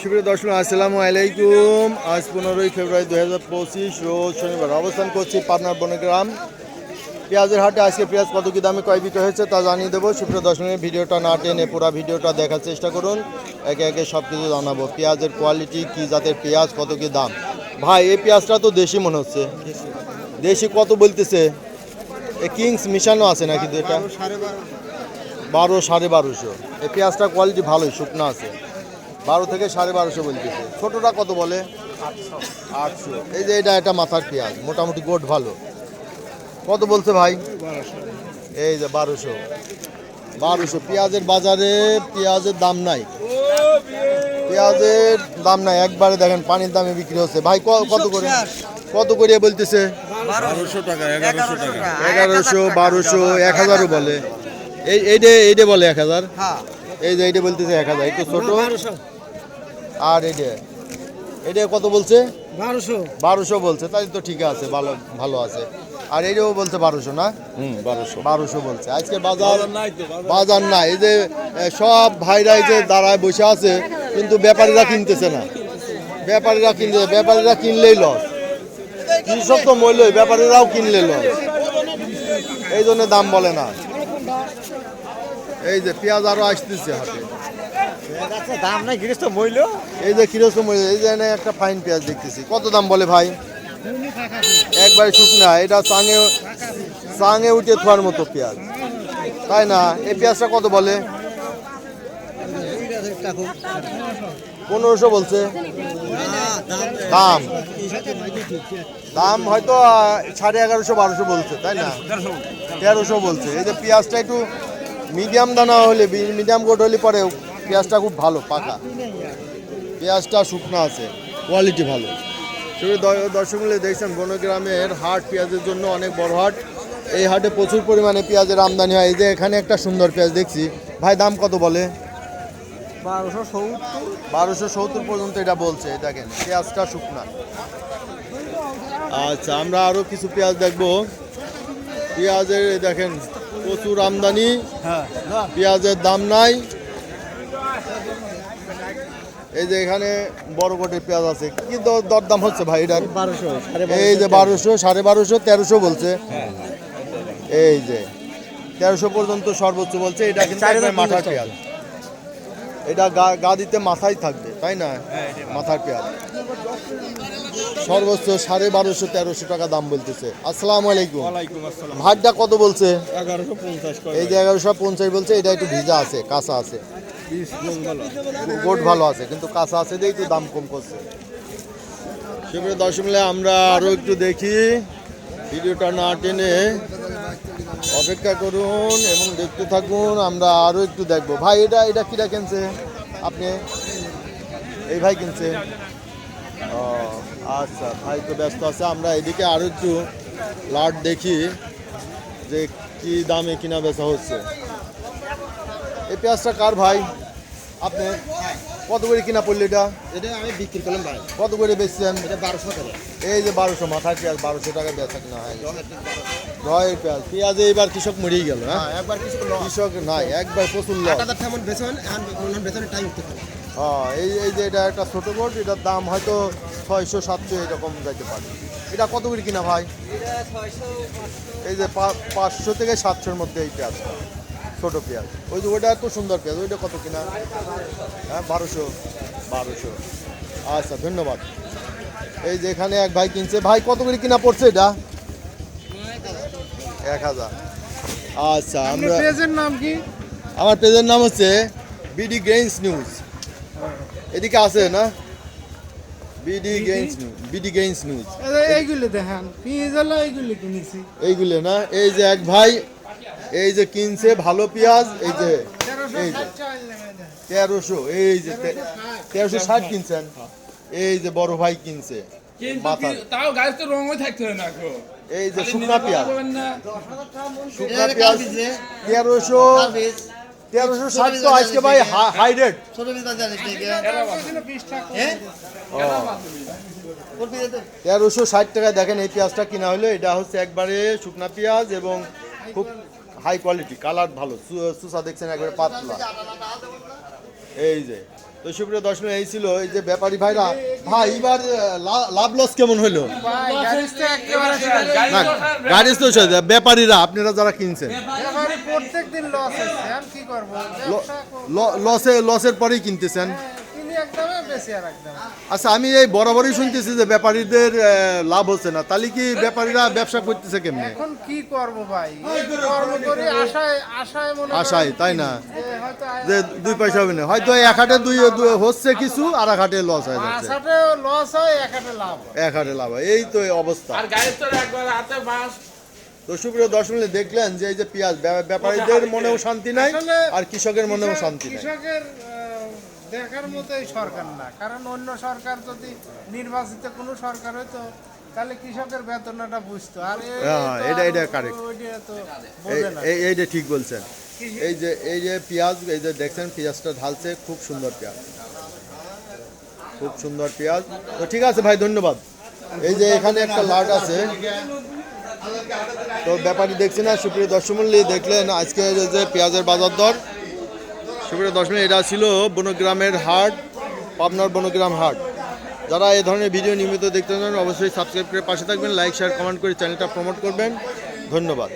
সুপ্রিয় দর্শক, আসসালামু আলাইকুম। আজ পনেরোই ফেব্রুয়ারি দু হাজার পঁচিশ, রোজ শনিবার অবস্থান করছি পাবনার বনগ্রাম। পেঁয়াজের হাটে আজকে পেঁয়াজ কত কি দামে কয় বিক্রি হয়েছে তা জানিয়ে দেবো। সুপ্রিয় দর্শকের ভিডিওটা না টেনে পুরো ভিডিওটা দেখার চেষ্টা করুন। একে একে সব কিছু জানাব। পেঁয়াজের কোয়ালিটি কি জাতের পেঁয়াজ, কত কি দাম? ভাই, এই পেঁয়াজটা তো দেশি মনে হচ্ছে। দেশি কত বলতেছে? এ কিংস মিশানো আছে নাকি এটা বারো সাড়ে বারোশো। এই পেঁয়াজটা কোয়ালিটি ভালোই, শুকনো আছে। বারো থেকে সাড়ে বারোশো বলতেছে ছোটোটা কত বলে? আটশো। এই যে এটা এটা মাথার পেঁয়াজ মোটামুটি গোট ভালো। কত বলছে ভাই? এই যে বারোশো। বারোশো। পেঁয়াজের বাজারে পেঁয়াজের দাম নাই। পেঁয়াজের দাম নাই। একবারে দেখেন পানির দামে বিক্রি হচ্ছে। ভাই ক- কত করে? কত করে বলতেছে? বারোশো টাকা এগারোশো টাকা। এগারোশো বারোশো এক হাজারও বলে। এই এইটা এইটা বলে এক হাজার। এই যে এইটা বলতেছে এক হাজার। একটু ছোট। আর এইটা এটা কত বলছে? বারোশো। বারোশো বলছে তাই তো ঠিক আছে ভালো ভালো আছে। আর এটাও বলছে বারোশো না? হুম বারোশো। বারোশো বলছে। আজকে বাজার নাই বাজার না এই যে সব ভাইরা এই যে দাঁড়ায় বসে আছে কিন্তু ব্যাপারীরা কিনতেছে না। ব্যাপারীরা কিনতে ব্যাপারীরা কিনলেই লস কৃষক তো মূল্যই ব্যাপারীরাও কিনলে লস এই জন্য দাম বলে না। এই যে পেঁয়াজ আরও আসতেছে হাতে। একটা ফাইন পেঁয়াজ কত দাম বলে ভাই? একবারে শুকনা, এটা উঠে মতো পেঁয়াজ। তাই না? এই পেঁয়াজটা কত বলে? পনেরোশো বলছে। দাম? দাম হয়তো সাড়ে এগারোশো, বারোশো বলছে, তাই না? তেরোশো বলছে। এই যে পেঁয়াজটা একটু মিডিয়াম দানা হলে, মিডিয়াম গোট হলে পরে পেঁয়াজটা খুব ভালো পাকা। পেঁয়াজটা শুকনো আছে কোয়ালিটি ভালো। শুধু দর্শক মিলে দেখছেন বনগ্রামের হাট পেঁয়াজের জন্য অনেক বড় হাট। এই হাটে প্রচুর পরিমাণে পেঁয়াজের আমদানি হয়। এই যে এখানে একটা সুন্দর পেঁয়াজ দেখছি। ভাই দাম কত বলে? বারোশো সত্তর। বারোশো সত্তর পর্যন্ত এটা বলছে দেখেন পেঁয়াজটা শুকনা। আচ্ছা আমরা আরও কিছু পেঁয়াজ দেখব। পেঁয়াজের এই দেখেন প্রচুর আমদানি। হ্যাঁ। পেঁয়াজের দাম নাই। এই যে এখানে বড় কোটের পেঁয়াজ আছে। কি দরদাম হচ্ছে ভাই এটার বারোশো এই যে বারোশো সাড়ে বারোশো তেরোশো বলছে। এই যে তেরোশো পর্যন্ত সর্বোচ্চ বলছে এটা কিন্তু মাথার পেঁয়াজ। এটা গা দিতে মাথায় থাকবে তাই না? মাথার পেঁয়াজ। সর্বোচ্চ সাড়ে বারোশো তেরোশো টাকা দাম বলতেছে। আসসালামু আলাইকুম। ভাতটা কত বলছে? এই যে এগারোশো পঞ্চাশ বলছে এটা একটু ভিজা আছে কাঁচা আছে। গোট ভালো আছে কিন্তু কাঁচা আছে দিয়ে একটু দাম কম করছে। সেবারে দর্শক মিলে আমরা আরও একটু দেখি। ভিডিওটা না টেনে অপেক্ষা করুন এবং দেখতে থাকুন আমরা আরও একটু দেখব। ভাই এটা এটা কিরা কিনছে আপনি? এই ভাই কিনছে। ও আচ্ছা ভাই তো ব্যস্ত আছে আমরা এদিকে আরও একটু লাট দেখি যে কি দামে কিনা বেচা হচ্ছে। এই পেঁয়াজটা কার ভাই? আপনি কত করে কিনা পড়ল এটা? এটা আমি বিক্রি করলাম ভাই। কত করে বেচছেন? এটা বারোশো টাকা। এই যে বারোশো মাথার পেঁয়াজ বারোশো টাকা বেচা কিনা হয় রয়ের পেঁয়াজ পেঁয়াজে। এবার কৃষক মরেই গেল হ্যাঁ? একবার কিছু কৃষক নাই একবার প্রচুর লস। টাকা বেতন বেতনের টাইম উঠতে পারে। হ্যাঁ এই এই যে এটা একটা ছোটো বোট এটার দাম হয়তো ছয়শো সাতশো এরকম যাইতে পারে। এটা কত করে কিনা ভাই? এই যে পাঁচশো থেকে সাতশোর মধ্যে এই পেঁয়াজটা। ছোটো পেঁয়াজ। ওই যে ওইটা এত সুন্দর পেঁয়াজ ওইটা কত কিনা? হ্যাঁ বারোশো। বারোশো। আচ্ছা ধন্যবাদ। এই যে এখানে এক ভাই কিনছে। ভাই কত করে কিনা পড়ছে এটা? এক হাজার। আচ্ছা আমরা পেজের নাম কি? আমার পেজের নাম হচ্ছে বিডি গেইনস নিউজ। এদিকে আছে না? BD gains news BD gains news. এইগুলো দেখেন হলো এইগুলো কিনেছি। এইগুলো না? এই যে এক ভাই এই যে কিনছে ভালো পেঁয়াজ এই যে এই যে। তেরোশো এই যে তেরোশো ষাট কিনছেন। এই যে বড় ভাই কিনছে কিন্তু মাথার কি- তাও গাছ তো রঙও থাকতে না এই যে শুকনা পেঁয়াজ। শুকনা পেঁয়াজ তেরোশো তেরোশো ষাট তো আজকে ভাই হাই রেট তেরোশো ষাট টাকা দেখেন এই পেঁয়াজটা কিনা হলো এটা হচ্ছে একবারে শুকনা পেঁয়াজ এবং খুব হাই কোয়ালিটি কালার ভালো সুসা দেখছেন একবারে পাতলা। এই যে তো সুপ্রিয় দর্শক এই ছিল এই যে ব্যাপারী ভাইরা। ভাই এবার লাভ লস কেমন হলো? গাড়ি তো একেবারে না গাড়ি তো ব্যাপারীরা আপনারা যারা কিনছেন। লসে লসের পরেই কিনতেছেন। আচ্ছা আমি এই বরাবরই শুনতেছি যে ব্যাপারীদের লাভ হচ্ছে না। তাহলে কি ব্যাপারীরা ব্যবসা করতেছে কেমনে? এখন কি করব ভাই? আশায় আশায় মনে আশায়, তাই না? যে দুই পয়সা হবে না। হয়তো এক হাটে দুই হচ্ছে কিছু আর এক হাটে লস হয়ে যাচ্ছে। লস হয় লাভ এক হাটে লাভ হয়। এই তো এই অবস্থা। আর তো একবার হাতে বাঁশ। তো সুপ্রিয় দর্শক দেখলেন যে এই যে পেঁয়াজ ব্যাপারীদের মনেও শান্তি নাই আর কৃষকের মনেও শান্তি নাই। কৃষকের দেখার মতোই সরকার না। কারণ অন্য সরকার যদি নির্বাচিত কোনো সরকার হইতো তাহলে কৃষকের বেতনটা বুঝতো। আর এটা- এটা এই এই- এইটা ঠিক বলছেন। এই যে এই যে পেঁয়াজ এই যে দেখছেন পেঁয়াজটা ঢালছে খুব সুন্দর পেঁয়াজ। খুব সুন্দর পেঁয়াজ। তো ঠিক আছে ভাই ধন্যবাদ। এই যে এখানে একটা লাট আছে। তো ব্যাপারী দেখছি না? সুপ্রিয় দর্শমূল্য দেখলেন আজকে যে পেঁয়াজের বাজার দর সুপ্রিয় মিনিট এটা ছিল বনগ্রামের হাট, পাবনার বনগ্রাম হাট। যারা এই ধরনের ভিডিও নিয়মিত দেখতে চান, অবশ্যই সাবস্ক্রাইব করে পাশে থাকবেন, লাইক, শেয়ার, কমেন্ট করে চ্যানেলটা প্রমোট করবেন। ধন্যবাদ।